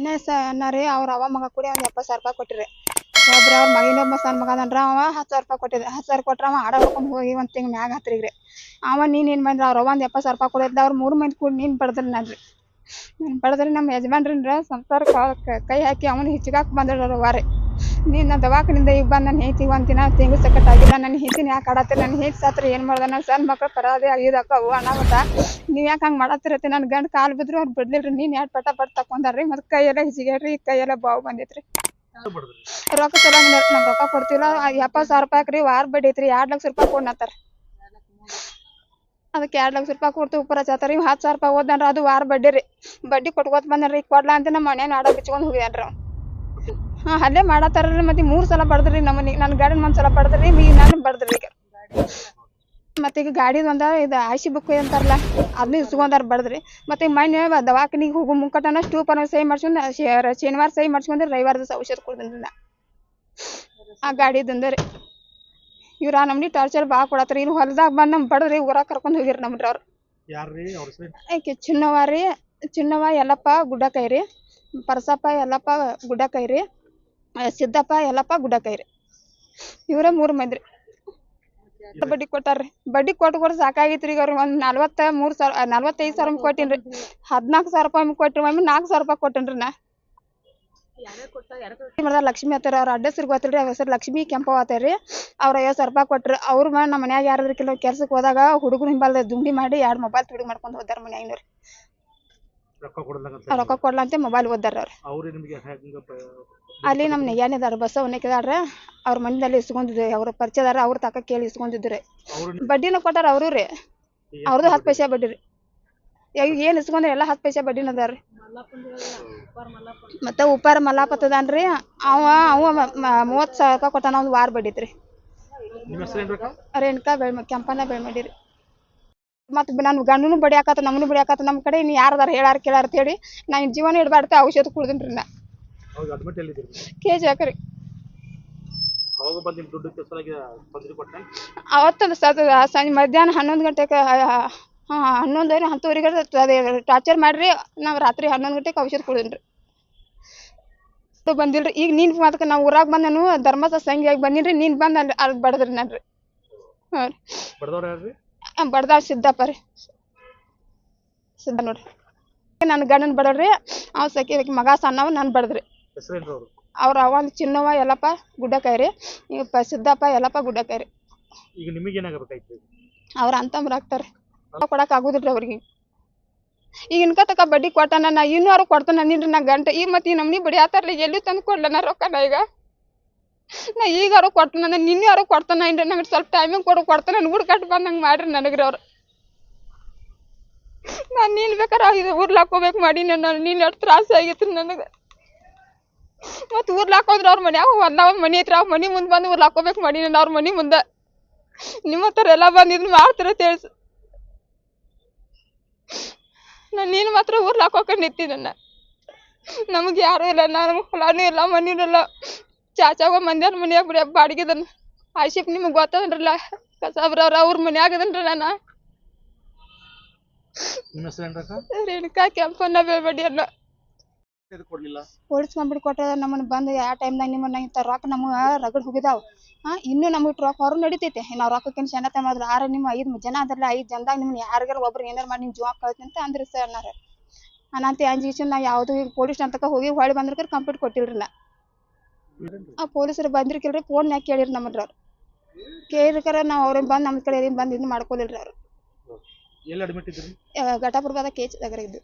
ಮೊನ್ನೆ ಸ ರೀ, ಅವ್ರ ಅವ ಮಗ ಕೂಡಿ ಅವ್ನು ಎಪ್ಪತ್ತು ಸಾವಿರ ರೂಪಾಯಿ ಕೊಟ್ಟಿರಿ. ಒಬ್ರು ಅವ್ರ ಮಗಿನೊಬ್ಬ ಸಣ್ಣ ಮಗ ಅದನ್ರ ಅವ, ಹತ್ತು ಸಾವಿರ ರೂಪಾಯಿ ಕೊಟ್ಟಿದ್ದೆ. ಹತ್ತು ಸಾವಿರ ಕೊಟ್ರ ಅವ ಆಡ ಹೊಡ್ಕೊಂಡು ಹೋಗಿ ಒಂದು ತಿಂಗ್ ಮ್ಯಾಗ ಹತ್ತಿರಿ ಅವ ನೀನು ಏನು ಮಾಡಿದ್ರೆ, ಅವ್ರ ಒಂದು ಎಪ್ಪತ್ತು ಸಾವಿರ ರೂಪಾಯಿ ಕೊಡಿದ್ದೆ ಅವ್ರು ಮೂರು ಮಂದಿ ಕೂಡಿ ನೀನು ಬಡದ್ರಿ ನಾನು ನಾನು ಬಡದ್ರಿ ನಮ್ಮ ಯಜಮಾನ್ರಿಂದ ಸಂಸಾರ ಕೈ ಹಾಕಿ ಅವನು ಹಿಚ್ಚಾಕ್ ಬಂದಿರೋರು ವಾರೆ ನೀನು ದವಾಖಾನಿಂದ ಈಗ ಬಂದು ನನ್ನ ಹೆಂಡತಿ ಒಂದು ದಿನ ತಿಂಗು ಸಕಟ್ ಆಗಿಲ್ಲ ನನ್ನ ಹೆಂಡತಿನ ಯಾಕೆ ಆಡತ್ತೀರಿ ನನ್ನ ಹೆಂಡತಿ ಸತ್ರ ಏನು ಮಾಡ್ದೆ? ನನ್ನ ಸಣ್ಣ ಮಕ್ಳು ಪರಾದೆ ಆಗಿದಾಕವು ಅನಾಹುತ. ನೀವು ಯಾಕೆ ಹಂಗೆ ಮಾಡತ್ತಿರತ್ತೆ? ನನ್ನ ಗಂಡ ಕಾಲು ಬಿದ್ರು ಅವ್ರು ಬಿಡ್ಲಿಲ್ರಿ. ನೀನ್ ಎರಡು ಪಟ ಪಟ್ ತಕೊಂಡಾರ್ರಿ ಮತ್ತು ಕೈಯೆಲ್ಲ ಕೈ ಕೈಯೆಲ್ಲ ಬಾವು ಬಂದೈತ್ರಿ. ರೊಕ್ಕ ಸಲ ನಮ್ಮ ರೊಕ್ಕ ಕೊಡ್ತಿಲ್ಲ. ಎಪ್ಪತ್ತು ಸಾವಿರ ರೂಪಾಯಿ ಹಾಕ್ರಿ ವಾರ ಬಡ್ಡಿ ಐತ್ರಿ ಎರಡ್ ಲಕ್ಷ ರೂಪಾಯಿ ಕೊಡ್ನತ್ತಾರ ಅದಕ್ಕೆ ಎರಡು ಲಕ್ಷ ರೂಪಾಯಿ ಕೊಡ್ತು ಉಪ್ಪರ ಚಾತಾರ. ಇವ್ ಹತ್ತು ಸಾವಿರ ರೂಪಾಯಿ ಓದ್ನರ ಅದು ವಾರ ಬಡ್ಡಿ ರೀ. ಬಡ್ಡಿ ಕೊಟ್ಕೋತ ಬಂದ್ರಿ ಕೊಡ್ಲಾ ಅಂತ ನಮ್ಮ ಮನೇನ ಆಡ ಬಿಚ್ಕೊಂಡು ಹೋಗ್ಯಾನ್ರಿ ಅವ ಹಾಂ ಅಲ್ಲೇ ಮಾಡತ್ತಾರ್ರಿ ಮತ್ತೆ ಮೂರ್ ಸಲ ಬಡದ್ರಿ ನಮ್ಮನಿ. ನನ್ನ ಗಾಡಿನ ಒಂದ್ ಸಲ ಬಡದ್ರಿ ನೀ ನಾನು ಬಡದ್ರಿ ಈಗ. ಮತ್ತೆ ಈಗ ಗಾಡಿದ ಒಂದ ಇದು ಆಶಿ ಬುಕ್ ಅಂತಾರಲ್ಲ ಅದನ್ನ ಇಸ್ಕೊಂಡಾರ ಬಡದ್ರಿ. ಮತ್ತೆ ಮೊನ್ನೆ ಬ- ದವಾಖಾನಿಗೆ ಹೋಗೋ ಮುಂಕಟನ ಸ್ಟೂಪನ ಸಹಿ ಮಾಡ್ಸ್ಕೊಂಡ್ ಶನಿವಾರ ಸಹಿ ಮಾಡ್ಸ್ಕೊಂಡ್ರಿ ರವಿವಾರ ದಿವಸ ಔಷಧ ಕೊಡ್ತೀನಿ ನಾ ಆ ಗಾಡಿದಂದ್ರಿ. ಇವ್ರ ಆ ನಮ್ನಿ ಟಾರ್ಚರ್ ಭಾಳ ಕೊಡತ್ರಿ. ಇನ್ನು ಹೊಲದಾಗ ಬಂದ್ ನಮ್ ಬಡದ್ರಿ ಊರಾಗ ಕರ್ಕೊಂಡ್ ಹೋಗಿರಿ ನಮ್ರಿ ಅವ್ರು. ಆಕೆ ಚಿನ್ನವ ರೀ ಚಿನ್ನವ ಯಲ್ಲಪ್ಪ ಗುಡ್ಡ ರೀ ಪರಸಪ್ಪ ಯಲ್ಲಪ್ಪ ಗುಡ್ಡ ರೀ ಸಿದ್ದಪ್ಪ ಯಲ್ಲಪ್ಪ ಗುಡ್ಡಕೈರಿ. ಇವ್ರ ಇವರೇ ಮೂರು ಮಂದಿ ಬಡ್ಡಿ ಕೊಟ್ಟಾರ್ರಿ. ಬಡ್ಡಿ ಕೊಟ್ಟು ಕೊಟ್ಟು ಸಾಕಾಗಿತ್ರಿ ಈಗ ಅವ್ರಿಗೆ ಒಂದು ನಲ್ವತ್ತ ಮೂರು ಸಾವಿರ ನಲ್ವತ್ತೈದು ಸಾವಿರ ಕೊಟ್ಟಿನ್ರಿ. ಹದಿನಾಲ್ಕು ಸಾವಿರ ರೂಪಾಯಿ ಕೊಟ್ಟಿರಿ ಒಮ್ಮೆ ನಾಲ್ಕು ಸಾವಿರ ರೂಪಾಯಿ ಕೊಟ್ಟಿನ್ರಿ ನಾ. ಲಕ್ಷ್ಮೀ ಹತ್ತಾರ ಅವ್ರ ಅಡ್ಡ ಹೆಸರು ಗೊತ್ತಿಲ್ರಿ ಅವ್ರ ಹೆಸರು ಲಕ್ಷ್ಮಿ ಕೆಂಪವ ಆತಾರ ರೀ ಅವ್ರ ಐವತ್ತು ಸಾವಿರ ರೂಪಾಯಿ ಕೊಟ್ರು. ಅವ್ರ ಮ ನಮ್ಮ ಮನ್ಯಾಗ ಯಾರಾದ್ರೂ ಕೆಲವು ಕೆಲ್ಸಕ್ಕೆ ಹೋದಾಗ ಹುಡುಗರು ಹಿಂಬಲ್ದ ದುಂಡಿ ಮಾಡಿ ಎರಡು ಮೊಬೈಲ್ ತುಡಿ ಮಾಡ್ಕೊಂಡು ಹೋದಾರ ಮನ್ಯಾಗಿನವ್ರಿ ರೊಕ್ಕ ಕೊಡ್ಲಾ ಅಂತ ಕೊಡ್ಲಂತೆ ಮೊಬೈಲ್ ಓದಾರ ಅವ್ರು ಅಲ್ಲಿ ನಮ್ಮ ನೆಗ್ಯಾನಿದಾರ ಬಸ್ ಅವನಕ್ಕಿದಾರ ಅವ್ರ ಮನೆಯಲ್ಲಿ ಇಸ್ಕೊಂಡಿದ್ವಿ ಅವ್ರ ಪರಿಚಯದಾರ ಅವ್ರ ತಕ ಕೇಳಿ ಇಸ್ಕೊಂಡಿದ್ರು ರೀ. ಬಡ್ಡಿನ ಕೊಟ್ಟಾರ ಅವರು ರೀ. ಅವ್ರದ್ದು ಹತ್ತು ಪೈಸೆ ಬಡ್ಡಿ ರೀ. ಈಗ ಏನು ಇಸ್ಕೊಂಡ್ರೆ ಎಲ್ಲ ಹತ್ತು ಪೈಸೆ ಬಡ್ಡಿನ ಅದಾರ ರೀ ಮತ್ತೆ ಉಪ್ಪಾರ ಮಲ್ಲಾಪತ್ತದಾನ ರೀ ಅವ ಅವ ಮೂವತ್ತು ಸಾವಿರ ರೂಪಾಯಿ ಕೊಟ್ಟಾನ ಒಂದು ವಾರ ಬಡ್ಡಿತ್ರಿ. ರೇಣುಕಾ ಬೆಳ್ಮ ಕೆಂಪನ ಬೆಳ್ಮಡಿ ರೀ. ಮತ್ತು ನನ್ನ ಗಂಡನು ಬಡಿಯಾಕತ್ತ ನಮ್ಮನ್ನು ಬಡಿಯಾಕತ್ತ ನಮ್ಮ ಕಡೆ ಇನ್ನು ಯಾರದಾರ ಹೇಳಾರ ಕೇಳಾರ ಅಂತೇಳಿ ನಾನು ಜೀವನ ಇಡಬಾರ್ದು ಔಷಧ ಕುಡ್ದಿನ್ರಿ ನಾ. ಅವಾಗ ಅಡ್ಮಿಟ್ ಎಲ್ಲಿದ್ದೀರಿ? ಕೆ ಜಿ ಹಾಕ್ರಿ. ಅವಾಗ ಬಂದು ನಿಮ್ಮ ದುಡ್ಡು ಕೆಲಸಲಾಗಿ ತೊಂದರೆ ಕೊಟ್ಟೆ ಅವತ್ತು ಸ ಸಂಜೆ ಮಧ್ಯಾಹ್ನ ಹನ್ನೊಂದು ಗಂಟೆಗೆ ಹಾಂ ಹನ್ನೊಂದು ಏನು ಹತ್ತುವರೆಗೆ ಅದೇ ಟಾರ್ಚರ್ ಮಾಡ್ರಿ ನಾವು ರಾತ್ರಿ ಹನ್ನೊಂದು ಗಂಟೆಗೆ ಔಷಧ ಕುಡಿದ್ರಿ. ಬಂದಿಲ್ರಿ ಈಗ ನೀನು ಮಾತಕ್ಕೆ ನಾವು ಊರಾಗ ಬಂದನು ಧರ್ಮಸ್ಥಳ ಸಂಘಿಯಾಗಿ ಬಂದಿನ್ರಿ ನೀನು ಬಂದು ಅಲ್ಲಿ ಅಲ್ಲಿ ಬಡದ್ರಿ ನಾನು ರೀ ಹಾಂ ರೀ. ಬಡದವ್ರು ಯಾರ್ರಿ? ಬಡ್ದ ಸಿದ್ದಪ್ಪ ರೀ. ಸಿದ್ಧ ನೋಡ್ರಿ. ನನ್ನ ಗಂಡನ ಬಡವ್ರಿ ಅವ್ ಸಖಿ ಮಗ ಸಣ್ಣವ್ ನಾನು ಬಡದ್ರಿ. ಅವರು ಅವ್ರ ಅವ ಚಿನ್ನವ ಎಲ್ಲಪ್ಪ ಗುಡ್ಡಕಾಯ್ರಿ. ಈಗ ಪ ಸಿದ್ದಪ್ಪ ಎಲ್ಲಪ್ಪ ಗುಡ್ಡಕಾಯ್ರಿ. ಈಗ ನಿಮಗೆ ಏನಾಗಬೇಕಾಯ್ತು? ಅವ್ರ ಅಂತಂಬ್ರು ಆಗ್ತಾರೆ. ಕೊಡಕ್ ಆಗುದಿಲ್ರಿ ಅವ್ರಿಗೆ. ಈಗ ಇನ್ಕ ತಕ ಬಡ್ಡಿ ಕೊಟ್ಟಾನ ನಾ ಇನ್ನೂ ಅವ್ರು ಕೊಡ್ತಾನ ನಿನ್ರಿ ನಾ ಗಂಟೆ. ಈಗ ಮತ್ತೆ ಈ ನಮ್ನಿ ಬಡಿ ಆತಾರ್ಲಿ ಎಲ್ಲಿ ತಂದು ಕೊಡ್ಲ ನಾ ರೊಕ್ಕ ನಾ ಈಗ? ನಾ ಈಗ ಅವ್ರು ಕೊಡ್ತಾನ ನಿನ್ನೆ ಅವ್ರು ಕೊಡ್ತಾನ ಇನ್ರಿ ನಂಗೆ ಸ್ವಲ್ಪ ಟೈಮಿಂಗ್ ಕೊಡು ಕೊಡ್ತಾನ ನನ್ ಊರ್ ಕಟ್ ಬಂದಂಗೆ ಮಾಡ್ರಿ ನನಗ್ರಿ ಅವ್ರು. ನಾನು ನೀನ್ ಬೇಕಾರ ಇದು ಊರ್ಲ್ ಹಾಕೋಬೇಕು ಮಾಡಿ ನನ್ನ ನೀನ್ ಎಷ್ಟು ತ್ರಾಸ ಆಗಿತ್ತು ನನಗೆ. ಮತ್ತೆ ಊರ್ಲ್ ಹಾಕೋದ್ರ ಅವ್ರ ಮನ್ಯಾಗ ಒಂದ್ ಒಂದ್ ಮನಿ ಐತ್ರಿ ಅವ್ರ ಮನಿ ಮುಂದೆ ಬಂದು ಊರ್ಲ್ ಹಾಕೋಬೇಕು ಮಾಡಿ ನಾನು ಅವ್ರ ಮನಿ ಮುಂದೆ. ನಿಮ್ಮ ಹತ್ರ ಎಲ್ಲ ಬಂದ್ ಇದನ್ ಮಾಡ್ತೀರ ತಿಳಿಸ್. ನಾನು ನೀನು ಮಾತ್ರ ಊರ್ ಹಾಕೋಕೊಂಡು ನನ್ನ ನಮಗೆ ಯಾರು ಇಲ್ಲ ನಮ್ಗೆ ಹೊಲನೂ ಇಲ್ಲ ಮನಿನೂ ಇಲ್ಲ. ಚಾಚಾಗ ಮಂದ್ಯಾನ ಮನ್ಯಾಗ ಬಿಡಿ ಬಾಡಿಗೆದನ್ ಆಶಿಪ್ ನಿಮಗೆ ಗೊತ್ತದನ್ರಲ್ಲ ಕಸಾಬ್ರವ್ರ ಅವ್ರ ಅವ್ರ ಮನ್ಯಾಗದನ್ರಿ ನಾನು ರೇಣುಕಾ ಕೆಂಪನ್ನ ಬೇಬಡಿ ಅನ್ನ ಓಡಿಸ್ಕೊಂಡ್ಬಿಟ್ಟು ಕೊಟ್ಟ ನಮ್ಮನ್ನ ಬಂದು ಯಾವ ಟೈಮ್ನಾಗ ನಿಮ್ಮನ್ನ ಇಂಥ ರೊಕ್ಕ ನಮಗೆ ರಗಡ್ ಹೋಗಿದಾವ್. ಇನ್ನು ಇನ್ನೂ ನಮಗೆ ರೊಕ್ಕ ಅವ್ರು ನಡಿತೈತೆ. ನಾವು ರೊಕ್ಕಕ್ಕೇನು ಶನತೆ ಮಾಡಿದ್ರು ಆರ ನಿಮ್ಮ ಐದು ಜನ ಅದಲ್ಲ ಐದು ಜನದಾಗ ನಿಮ್ಮನ್ನ ಯಾರಿಗಾರ ಒಬ್ರು ಏನಾರು ಮಾಡಿ ನಿಮ್ಮ ಜೀವ ಕಳ್ತೀನಿ ಅಂತ ಅಂದ್ರಿ ಸರ್ ಅನ್ನಾರ. ಅನಂತ ಅಂಜಿಸಿ ನಾ ಯಾವುದು ಈಗ ಪೊಲೀಸ್ ಅಂತಕ ಹೋಗಿ ಹೊಳ್ಳಿ ಬಂದ್ರೆ ಕಂಪ್ಲೇಂಟ್ ಕೊಟ್ಟಿಲ್ರಿ ನಾ ಆ ಪೊಲೀಸರು ಬಂದಿರ್ಕಿಲ್ರಿ ಯಾಕೆ ಕೇಳಿರಿ ನಮ್ಮದ್ರ ಅವ್ರು. ಕೇಳಿರ್ಕರ ನಾವು ಅವ್ರ ಬಂದು ನಮ್ಮ ಕಡೆ ಬಂದು ಇದು ಮಾಡ್ಕೊಲಿಲ್ರಿ ಅವರು. ಎಲ್ಲಿ ಅಡ್ಮಿಟ್ ಇದ್ರಿ? ಘಟಾಪುರದಾಗ ಕೇಚ್ ಇದ್ದು